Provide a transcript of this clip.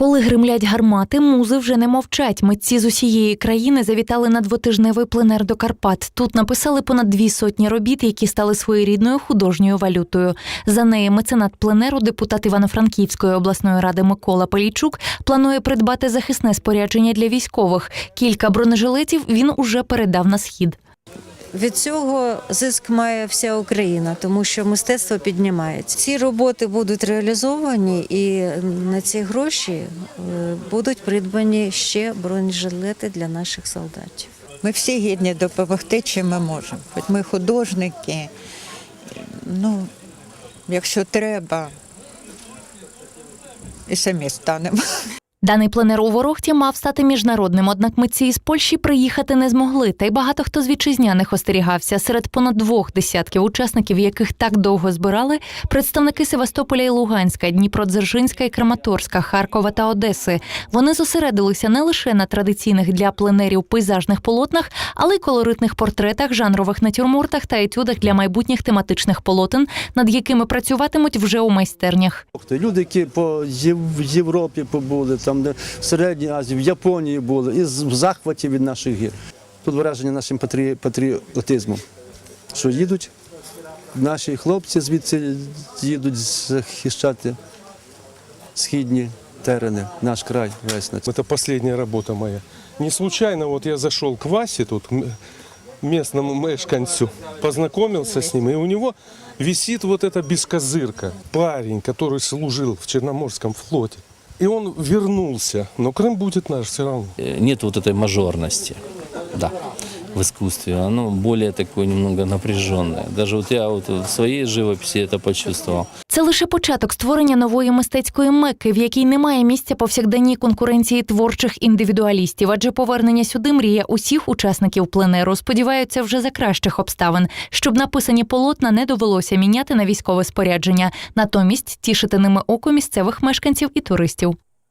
Коли гримлять гармати, музи вже не мовчать. Митці з усієї країни завітали на двотижневий пленер до Карпат. Тут написали понад дві сотні робіт, які стали своєрідною художньою валютою. За неї меценат пленеру, депутат Івано-Франківської обласної ради Микола Полійчук, планує придбати захисне спорядження для військових. Кілька бронежилетів він уже передав на схід. Від цього зиск має вся Україна, тому що мистецтво піднімається. Ці роботи будуть реалізовані, і на ці гроші е, будуть придбані ще бронежилети для наших солдатів. Ми всі гідні допомогти, чим ми можемо. Хоч ми художники, ну, якщо треба, і самі станемо. Даний пленер у Ворохті мав стати міжнародним, однак митці із Польщі приїхати не змогли. Та й багато хто з вітчизняних остерігався. Серед понад двох десятків учасників, яких так довго збирали, представники Севастополя і Луганська, Дніпродзержинська і Краматорська, Харкова та Одеси. Вони зосередилися не лише на традиційних для пленерів пейзажних полотнах, але й колоритних портретах, жанрових натюрмортах та етюдах для майбутніх тематичних полотен, над якими працюватимуть вже у майстернях. Люди, які по Єв- Європі побули, там де в Середній Азії, в Японії були, і з- в захваті від наших гір. Тут враження нашим патрі- патріотизмом, що їдуть наші хлопці звідси їдуть захищати східні терени, наш край весь на Это последняя работа моя. Не случайно вот я зашел к Васе, тут к м- местному мешканцу, познакомился с ним, и у него висит вот эта бескозырка. Парень, который служил в Черноморском флоте. И он вернулся, но Крым будет наш все равно. Э, нет вот этой мажорности, да, в искусстве. Оно более такое немного напряженное. Даже вот я вот в своей живописи это почувствовал. Це лише початок створення нової мистецької мекки, в якій немає місця повсякденній конкуренції творчих індивідуалістів. Адже повернення сюди мрія усіх учасників пленеру сподіваються вже за кращих обставин, щоб написані полотна не довелося міняти на військове спорядження, натомість тішити ними око місцевих мешканців і туристів.